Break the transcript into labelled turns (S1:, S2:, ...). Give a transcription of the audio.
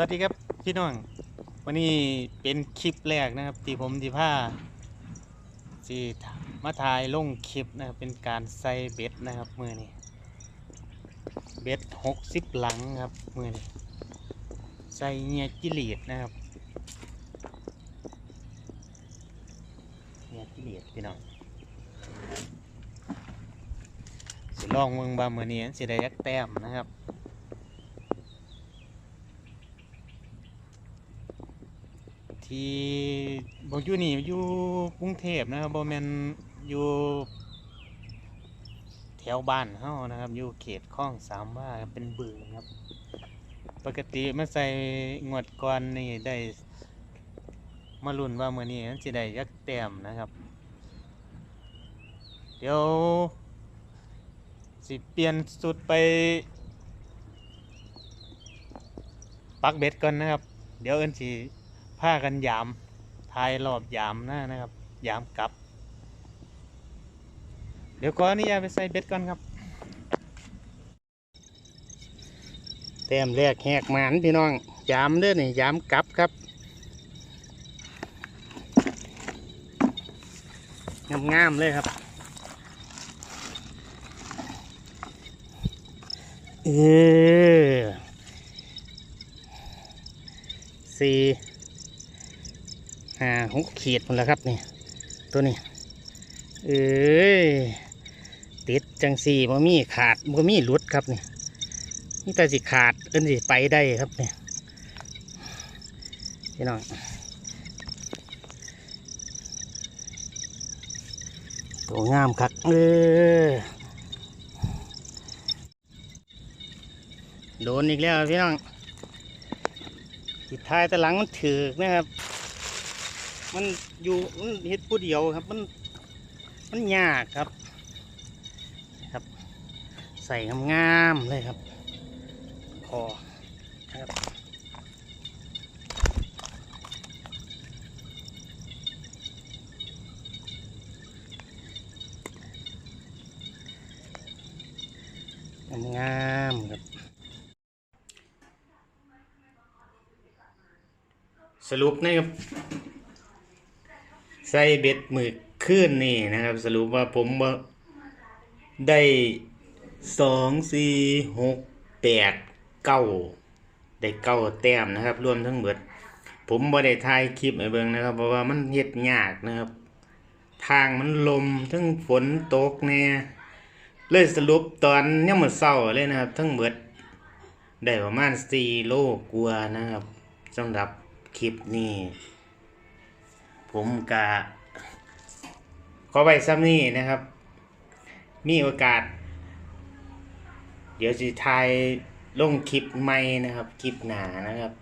S1: วัสดีครับพี่น้อง วันนี้เป็นคลิปแรกนะครับ ที่ผมที่ผ้าสีมาถ่ายลงคลิปนะครับ เป็นการใส่เบ็ดนะครับมือนี้เบ็ดหกสิบหลังครับมือนี้ใส่เงียจิลีดนะครับเงียจิลีดพี่น้องสิลองเมืองบาเมือนี้สิได้ยักแต้มนะครับ ที่บอกอยู่นี่อยู่กรุงเทพนะครับบ่แมนอยู่แถวบ้านเฮานะครับ อยู่เขตคลองสามว่าเป็นบึงครับ ปกติมาใส่งวดก่อนนี่ได้มาลุ้นว่าเมื้อนี้มันสิได้ยักแต้มนะครับ เดี๋ยวสิเปลี่ยนสุดไป ปักเบ็ดก่อนนะครับ เดี๋ยวเอินสิ พากันยามทายรอบยามหน้านะครับ ยามกลับ เดี๋ยวก่อนนี่ยาไปใส่เบ็ดก่อนครับ แต้มแรกแหกหมานพี่น้อง ยามเด้อนี่ยามกลับครับงามๆเลยครับ เออสี่ ห้าหกขีดหมดแล้วครับนี่ ตัวนี้ เอ้ยติดจังสี่บ่มีขาดบ่มีหลุดครับนี่นี่แต่สิขาดเอิ้นสิไปได้ครับนี่พี่น้องตัวงามคักเออโดนอีกแล้วพี่น้องสุดท้ายแต่หลังมันถือนะครับ มันอยู่มันเฮ็ดผู้เดียวครับ มันมันยากครับครับ ใส่งามๆเลยครับคอครับงามครับ สรุปนะครับ ใส่เบ็ดหมึกขึ้นนี่นะครับ สรุปว่าผมได้สองสี่หกแปดเก้าได้เก้าแต้มนะครับ รวมทั้งหมดผมบ่ได้ถ่ายคลิปให้เบิงนะครับ เพราะว่ามันเฮ็ดยากนะครับ ทางมันลมทั้งฝนตกแน่เลยสรุปตอนยังมื้อเช้าเลยนะครับ ทั้งหมดได้ประมาณสี่โลกว่านะครับสำหรับคลิปนี้ ผมกะขอไว้ซ้ำนี่นะครับ มีโอกาส เดี๋ยวจะทายลงคลิปใหม่นะครับ คลิปหนานะครับ